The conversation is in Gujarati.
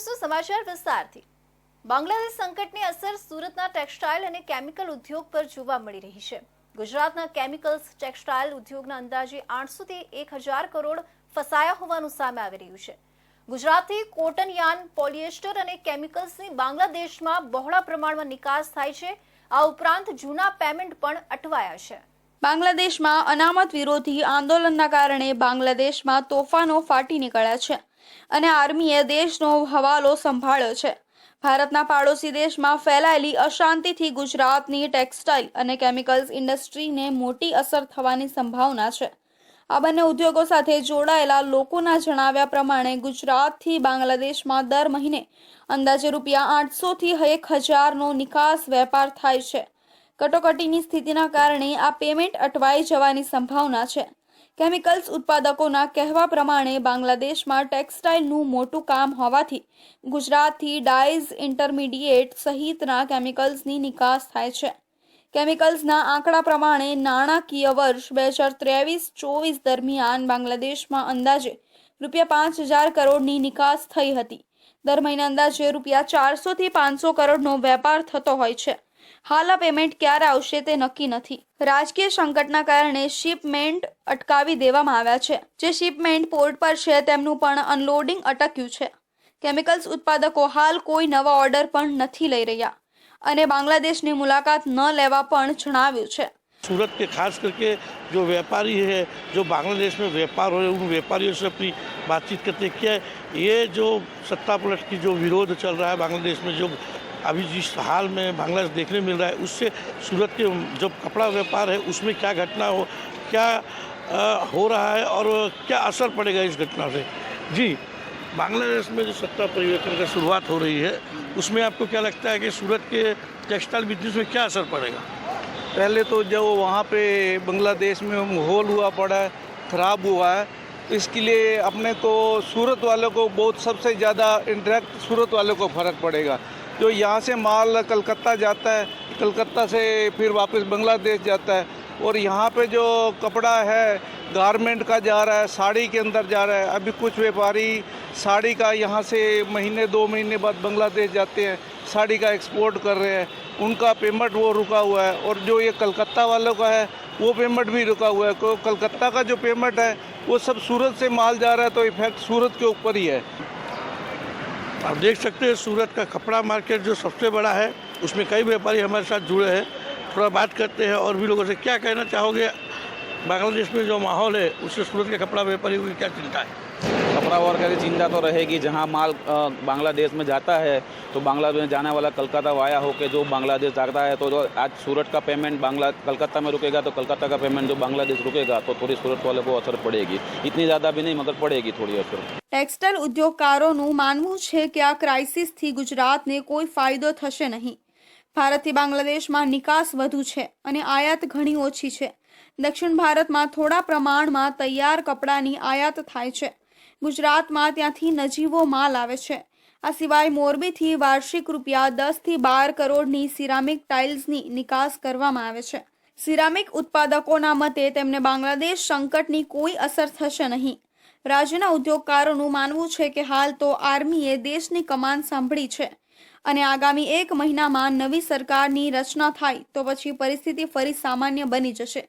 જોઈશું સમાચાર વિસ્તારથી? બાંગ્લાદેશ સંકટની અસર સુરતના ટેક્સટાઇલ અને કેમિકલ ઉદ્યોગ પર જોવા મળી રહી છે. ગુજરાતના કેમિકલ્સ, ટેક્સટાઇલ ઉદ્યોગના અંદાજે આઠસોથી એક હજાર કરોડ ફસાયા હોવાનું સામે આવી રહ્યું છે. ગુજરાતથી કોટન યાન, પોલિએસ્ટર અને કેમિકલ્સની બાંગ્લાદેશમાં બહોળા પ્રમાણમાં નિકાસ થાય છે. આ ઉપરાંત જૂના પેમેન્ટ પણ અટવાયા છે. બાંગ્લાદેશમાં અનામત વિરોધી આંદોલનના કારણે બાંગ્લાદેશમાં તોફાનો ફાટી નીકળ્યા છે. અને આર્મીએ દેશનો હવાલો સંભાળ્યો છે. ભારતના પાડોશી દેશમાં ફેલાયેલી અશાંતિથી ગુજરાતની ટેક્સટાઇલ અને કેમિકલ્સ ઇન્ડસ્ટ્રીને મોટી અસર થવાની સંભાવના છે. આ બંને ઉદ્યોગો સાથે જોડાયેલા લોકોના જણાવ્યા પ્રમાણે ગુજરાતથી બાંગ્લાદેશમાં દર મહિને અંદાજે રૂપિયા આઠસોથી એક હજારનો નિકાસ વેપાર થાય છે. કટોકટીની સ્થિતિના કારણે આ પેમેન્ટ અટવાઈ જવાની સંભાવના છે. કેમિકલ્સ ઉત્પાદકોના કહેવા પ્રમાણે બાંગ્લાદેશમાં ટેક્સટાઇલનું મોટું કામ હોવાથી ગુજરાતથી ડાઇઝ ઇન્ટરમીડિયેટ સહિતના કેમિકલ્સની નિકાસ થાય છે. કેમિકલ્સના આંકડા પ્રમાણે નાણાકીય વર્ષ બે હજાર ત્રેવીસ ચોવીસ દરમિયાન બાંગ્લાદેશમાં અંદાજે રૂપિયા પાંચ હજાર કરોડની નિકાસ થઈ હતી. દર મહિને અંદાજે રૂપિયા ચારસોથી પાંચસો કરોડનો વેપાર થતો હોય છે. હાલ આ પેમેન્ટ ક્યારે આવશે તે નક્કી નથી રાજકીય સંકટના કારણે શિપમેન્ટ અટકાવી દેવામાં આવ્યા છે જે શિપમેન્ટ પોર્ટ પર છે તેમનું પણ અનલોડિંગ અટક્યું છે કેમિકલ્સ ઉત્પાદકો હાલ કોઈ નવા ઓર્ડર પણ નથી લઈ રહ્યા અને બાંગ્લાદેશની મુલાકાત ન લેવા પણ જણાવ્યું છે सूरत के खास करके जो व्यापारी है जो बांग्लादेश में व्यापार हो रहे हैं उन व्यापारियों से अपनी बातचीत करते हैं क्या ये जो सत्ता पलट की जो विरोध चल रहा है बांग्लादेश में जो अभी जिस हाल में बांग्लादेश देखने मिल रहा है उससे सूरत के जो कपड़ा व्यापार है उसमें क्या घटना हो क्या अ, हो रहा है और क्या असर पड़ेगा इस घटना से? जी बांग्लादेश में जो सत्ता परिवर्तन का शुरुआत हो रही है उसमें आपको क्या लगता है कि सूरत के टेक्सटाइल बिज़नेस में क्या असर पड़ेगा? पहले तो जो वहाँ पे बांग्लादेश में माहौल हुआ पड़ा है ख़राब हुआ है इसके लिए अपने को सूरत वालों को बहुत सबसे ज़्यादा इंटरेक्ट सूरत वालों को फ़र्क पड़ेगा। जो यहाँ से माल कलकत्ता जाता है, कलकत्ता से फिर वापस बांग्लादेश जाता है और यहाँ पे जो कपड़ा है गारमेंट का जा रहा है, साड़ी के अंदर जा रहा है। अभी कुछ व्यापारी साड़ी का यहाँ से महीने, दो महीने बाद बांग्लादेश जाते हैं, साड़ी का एक्सपोर्ट कर रहे हैं। उनका पेमेंट वो रुका हुआ है और जो ये कलकत्ता वालों का है, वो पेमेंट भी रुका हुआ है। क्योंकि कलकत्ता का जो पेमेंट है, वो सब सूरत से माल जा रहा है तो इफ़ेक्ट सूरत के ऊपर ही है। आप देख सकते हैं सूरत का कपड़ा मार्केट जो सबसे बड़ा है, उसमें कई व्यापारी हमारे साथ जुड़े हैं। थोड़ा बात करते हैं और भी लोगों से क्या कहना चाहोगे? बांग्लादेश में जो माहौल है, उससे सूरत के कपड़ा व्यापारियों की क्या चिंता है? कपड़ा वर्क की चिंता तो रहेगी जहाँ माल अ, बांग्लादेश में जाता है तो बांग्लादेश में जाने वाला कलकत्ता वाया होकर जो बांग्लादेश जाता है तो जो आज सूरत का पेमेंट बांग्ला कलकत्ता में रुकेगा तो कलकत्ता का पेमेंट जो बांग्लादेश रुकेगा तो थोड़ी सूरत वाले को असर पड़ेगी इतनी ज़्यादा भी नहीं मगर पड़ेगी थोड़ी असर ટેક્સટાઇલ ઉદ્યોગકારોનું માનવું છે કે આ ક્રાઇસિસથી ગુજરાતને કોઈ ફાયદો થશે નહીં ભારતથી બાંગ્લાદેશમાં નિકાસ વધુ છે અને આયાત ઘણી ઓછી છે દક્ષિણ ભારતમાં થોડા પ્રમાણમાં તૈયાર કપડાની આયાત થાય છે ગુજરાતમાં ત્યાંથી નજીવો માલ આવે છે. આ સિવાય મોરબીથી વાર્ષિક રૂપિયા દસથી બાર કરોડની સિરામિક ટાઇલ્સની નિકાસ કરવામાં આવે છે. સિરામિક ઉત્પાદકોના મતે તેમને બાંગ્લાદેશ સંકટની કોઈ અસર થશે નહીં. રાજ્યના ઉદ્યોગકારોનું માનવું છે કે હાલ તો આર્મીએ દેશની કમાન સાંભળી છે અને આગામી એક મહિનામાં નવી સરકારની રચના થાય તો પછી પરિસ્થિતિ ફરી સામાન્ય બની જશે.